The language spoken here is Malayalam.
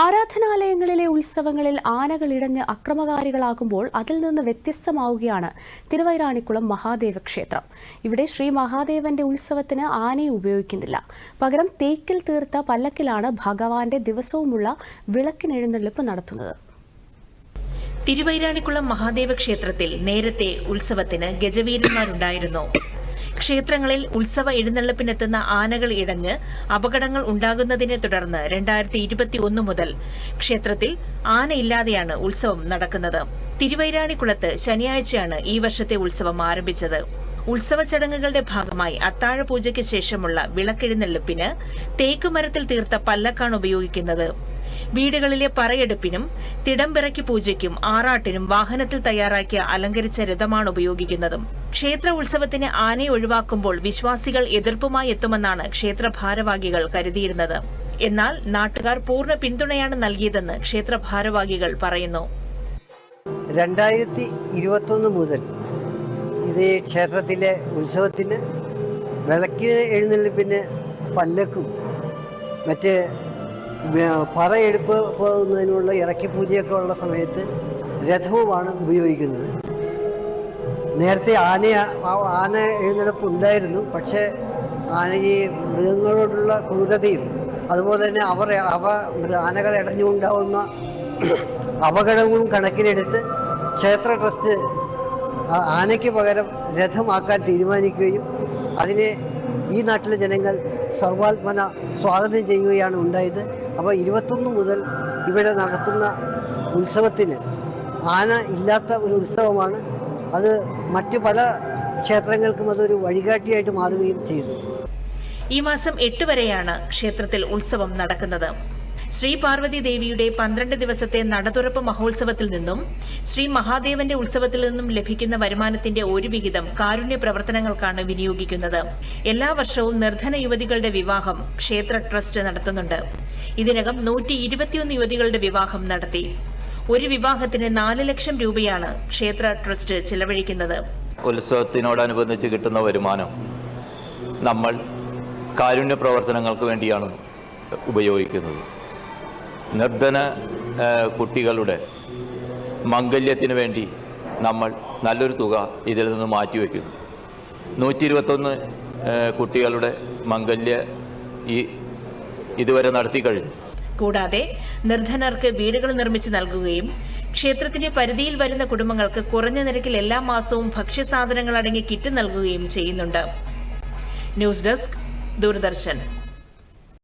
ആരാധനാലയങ്ങളിലെ ഉത്സവങ്ങളിൽ ആനകൾ ഇടഞ്ഞ് അക്രമകാരികളാകുമ്പോൾ അതിൽ നിന്ന് വ്യത്യസ്തമാവുകയാണ് തിരുവൈരാണിക്കുളം മഹാദേവ ക്ഷേത്രം ഇവിടെ ശ്രീ മഹാദേവന്റെ ഉത്സവത്തിന് ആനയെ ഉപയോഗിക്കുന്നില്ല. പകരം തേക്കിൽ തീർത്ത പല്ലക്കിലാണ് ഭഗവാന്റെ ദിവസവുമുള്ള വിളക്കിനെഴുന്നള്ളിപ്പ് നടത്തുന്നത്. തിരുവൈരാണിക്കുളം മഹാദേവ ക്ഷേത്രത്തിൽ നേരത്തെ ഉത്സവത്തിന് ഗജവീരന്മാരുണ്ടായിരുന്നു. ക്ഷേത്രങ്ങളിൽ ഉത്സവ എഴുന്നള്ളിപ്പിനെത്തുന്ന ആനകൾ ഇടഞ്ഞ് അപകടങ്ങൾ ഉണ്ടാകുന്നതിനെ തുടർന്ന് രണ്ടായിരത്തി ഇരുപത്തി ഒന്ന് മുതൽ ക്ഷേത്രത്തിൽ ആനയില്ലാതെയാണ് ഉത്സവം നടക്കുന്നത്. തിരുവൈരാണിക്കുളത്ത് ശനിയാഴ്ചയാണ് ഈ വർഷത്തെ ഉത്സവം ആരംഭിച്ചത്. ഉത്സവ ചടങ്ങുകളുടെ ഭാഗമായി അത്താഴ പൂജയ്ക്ക് ശേഷമുള്ള വിളക്കെഴുന്നള്ളിപ്പിന് തേക്കുമരത്തിൽ തീർത്ത പല്ലക്കാണ് ഉപയോഗിക്കുന്നത്. വീടുകളിലെ പറയെടുപ്പിനും തിടംപിറയ്ക്ക് പൂജയ്ക്കും ആറാട്ടിനും വാഹനത്തിൽ തയ്യാറാക്കിയ അലങ്കരിച്ച രഥമാണ് ഉപയോഗിക്കുന്നതും. ക്ഷേത്ര ഉത്സവത്തിന് ആനയെ ഒഴിവാക്കുമ്പോൾ വിശ്വാസികൾ എതിർപ്പുമായി എത്തുമെന്നാണ് ക്ഷേത്ര ഭാരവാഹികൾ കരുതിയിരുന്നത്. എന്നാൽ നാട്ടുകാർ പൂർണ പിന്തുണയാണ് നൽകിയതെന്ന് ക്ഷേത്ര ഭാരവാഹികൾ പറയുന്നു. രണ്ടായിരത്തി ഇരുപത്തൊന്ന് മുതൽ ഇത് ക്ഷേത്രത്തിലെ ഉത്സവത്തിന് വിളക്കിന് എഴുന്നള്ളിപ്പിന് പല്ലക്കും മറ്റ് പറയെടുപ്പ് പോകുന്നതിനുള്ള ഇറക്കി പൂജയൊക്കെ ഉള്ള സമയത്ത് രഥവുമാണ് ഉപയോഗിക്കുന്നത്. നേരത്തെ ആന ആന എഴുന്നള്ളിപ്പ് ഉണ്ടായിരുന്നു. പക്ഷേ ആന ഈ മൃഗങ്ങളോടുള്ള ക്രൂരതയും അതുപോലെ തന്നെ അവർ അവ ആനകൾ ഇടഞ്ഞുകൊണ്ടാവുന്ന അപകടങ്ങളും കണക്കിലെടുത്ത് ക്ഷേത്ര ട്രസ്റ്റ് ആനയ്ക്ക് പകരം രഥമാക്കാൻ തീരുമാനിക്കുകയും അതിനെ ഈ നാട്ടിലെ ജനങ്ങൾ സർവാത്മന സ്വാഗതം ചെയ്യുകയാണ് ഉണ്ടായത്. അപ്പോൾ ഇരുപത്തൊന്ന് മുതൽ ഇവിടെ നടത്തുന്ന ഉത്സവത്തിന് ആന ഇല്ലാത്ത ഒരു ഉത്സവമാണ്. അത് മറ്റു പല ക്ഷേത്രങ്ങൾക്കും അതൊരു വഴികാട്ടിയായിട്ട് മാറുകയും ചെയ്തു. ഈ മാസം എട്ട് വരെയാണ് ക്ഷേത്രത്തിൽ ഉത്സവം നടക്കുന്നത്. ശ്രീ പാർവതി ദേവിയുടെ പന്ത്രണ്ട് ദിവസത്തെ നടതുറപ്പ് മഹോത്സവത്തിൽ നിന്നും ശ്രീ മഹാദേവന്റെ ഉത്സവത്തിൽ നിന്നും ലഭിക്കുന്ന വരുമാനത്തിന്റെ ഒരു വിഹിതം കാരുണ്യ പ്രവർത്തനങ്ങൾക്കാണ് വിനിയോഗിക്കുന്നത്. എല്ലാ വർഷവും നിർധന യുവതികളുടെ വിവാഹം ക്ഷേത്ര ട്രസ്റ്റ് നടത്തുന്നുണ്ട്. ഇതിനകം നൂറ്റി ഇരുപത്തിയൊന്ന് യുവതികളുടെ വിവാഹം നടത്തി. ഒരു വിവാഹത്തിന് നാല് ലക്ഷം രൂപയാണ് ക്ഷേത്ര ട്രസ്റ്റ് ചിലവഴിക്കുന്നത്. ഉത്സവത്തിനോടനുബന്ധിച്ച് കിട്ടുന്ന വരുമാനം നമ്മൾ കാരുണ്യ പ്രവർത്തനങ്ങൾക്ക് വേണ്ടിയാണ് ഉപയോഗിക്കുന്നത്. നിർധന കുട്ടികളുടെ മംഗല്യത്തിന് വേണ്ടി നമ്മൾ നല്ലൊരു തുക ഇതിൽ നിന്ന് മാറ്റിവെക്കുന്നു. നൂറ്റി ഇരുപത്തൊന്ന് കുട്ടികളുടെ മംഗല്യ ഈ ഇതുവരെ നടത്തി കഴിഞ്ഞു. കൂടാതെ നിർധനർക്ക് വീടുകൾ നിർമ്മിച്ച് നൽകുകയും ക്ഷേത്രത്തിന്റെ പരിധിയിൽ വരുന്ന കുടുംബങ്ങൾക്ക് കുറഞ്ഞ നിരക്കിൽ എല്ലാ മാസവും ഭക്ഷ്യസാധനങ്ങൾ അടങ്ങി കിറ്റ് നൽകുകയും ചെയ്യുന്നുണ്ട്. News desk Doordarshan.